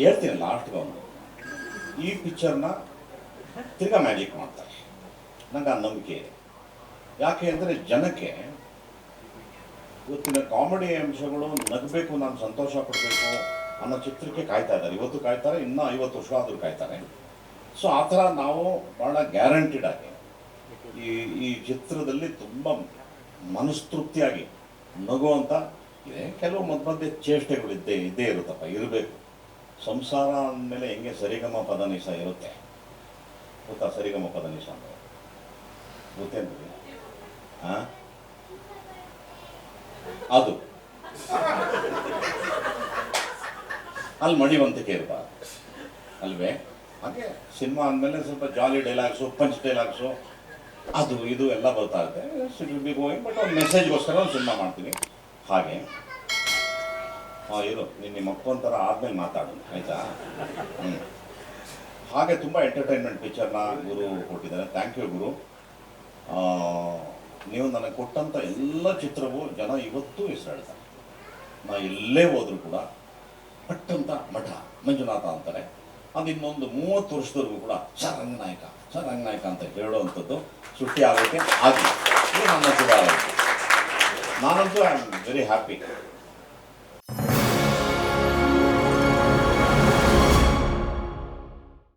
ಹೇಳ್ತೀನಿ ಲಾಸ್ಟ್ಗೆ ಬಂದು ಈ ಪಿಕ್ಚರ್ನ ತಿರ್ಗಾ ಮ್ಯಾಜಿಕ್ ಮಾಡ್ತಾರೆ ನಂಗೆ ಆ ನಂಬಿಕೆ ಇದೆ. ಯಾಕೆ ಅಂದರೆ ಜನಕ್ಕೆ ಇವತ್ತಿನ ಕಾಮಿಡಿ ಅಂಶಗಳು ನಗಬೇಕು, ನಾನು ಸಂತೋಷ ಪಡಬೇಕು ಅನ್ನೋ ಚಿತ್ರಕ್ಕೆ ಕಾಯ್ತಾ ಇದ್ದಾರೆ. ಇವತ್ತು ಕಾಯ್ತಾರೆ, ಇನ್ನೂ ಐವತ್ತು ವರ್ಷ ಆದರೂ ಕಾಯ್ತಾರೆ. ಸೊ ಆ ಥರ ನಾವು ಭಾಳ ಗ್ಯಾರಂಟಿಡ್ ಆಗಿ ಈ ಈ ಚಿತ್ರದಲ್ಲಿ ತುಂಬ ಮನಸ್ತೃಪ್ತಿಯಾಗಿ ನಗುವಂಥ ಕೆಲವು ಮಧ್ಯ ಮಧ್ಯೆ ಚೇಷ್ಟೆಗಳು ಇದ್ದೇ ಇದ್ದೇ ಇರುತ್ತಪ್ಪ ಇರಬೇಕು ಸಂಸಾರ ಅಂದಮೇಲೆ ಹೆಂಗೆ ಸರಿಗಮ ಪದನಿಸ ಇರುತ್ತೆ ಗೊತ್ತಾ ಸರಿಗಮ ಪದನಿಸ ಅಂತ ಗೊತ್ತೇನ್ರಿ ಹಾಂ ಅದು ಅಲ್ಲಿ ಮಣಿವಂತಿಕೆ ಇರಬಾರ್ದು ಅಲ್ವೇ ಹಾಗೆ ಸಿನಿಮಾ ಅಂದಮೇಲೆ ಸ್ವಲ್ಪ ಜಾಲಿ ಡೈಲಾಗ್ಸು ಪಂಚ್ ಡೈಲಾಗ್ಸು ಅದು ಇದು ಎಲ್ಲ ಬರ್ತಾ ಇರುತ್ತೆ ಬಟ್ ಒಂದು ಮೆಸೇಜ್ಗೋಸ್ಕರ ಒಂದು ಸಿನಿಮಾ ಮಾಡ್ತೀವಿ ಹಾಗೆ. ಇರು ನೀನು ನಿಮ್ಮ ಥರ ಆದ್ಮೇಲೆ ಮಾತಾಡು, ಆಯಿತಾ? ಹ್ಞೂ ಹಾಗೆ ತುಂಬ ಎಂಟರ್ಟೈನ್ಮೆಂಟ್ ಪಿಕ್ಚರ್ನ ಗುರು ಕೊಟ್ಟಿದ್ದಾರೆ. ಥ್ಯಾಂಕ್ ಯು ಗುರು. ನೀವು ನನಗೆ ಕೊಟ್ಟಂಥ ಎಲ್ಲ ಚಿತ್ರವೂ ಜನ ಇವತ್ತೂ ಹೆಸರಾಡ್ತಾರೆ. ನಾ ಎಲ್ಲೇ ಹೋದರೂ ಕೂಡ ಪಟ್ಟಂತ ಮಠ, ಮಂಜುನಾಥ ಅಂತಾರೆ. ಅದು ಇನ್ನೊಂದು ಮೂವತ್ತು ವರ್ಷದವರೆಗೂ ಕೂಡ ಸರ್ ರಂಗನಾಯಕ ಸರ್ ರಂಗನಾಯಕ ಅಂತ ಹೇಳುವಂಥದ್ದು ಸೃಷ್ಟಿ ಆಗೋಕ್ಕೆ ಆಗಲಿ ಇದು ನನ್ನ ಶುಭ. Manantu, I'm very happy.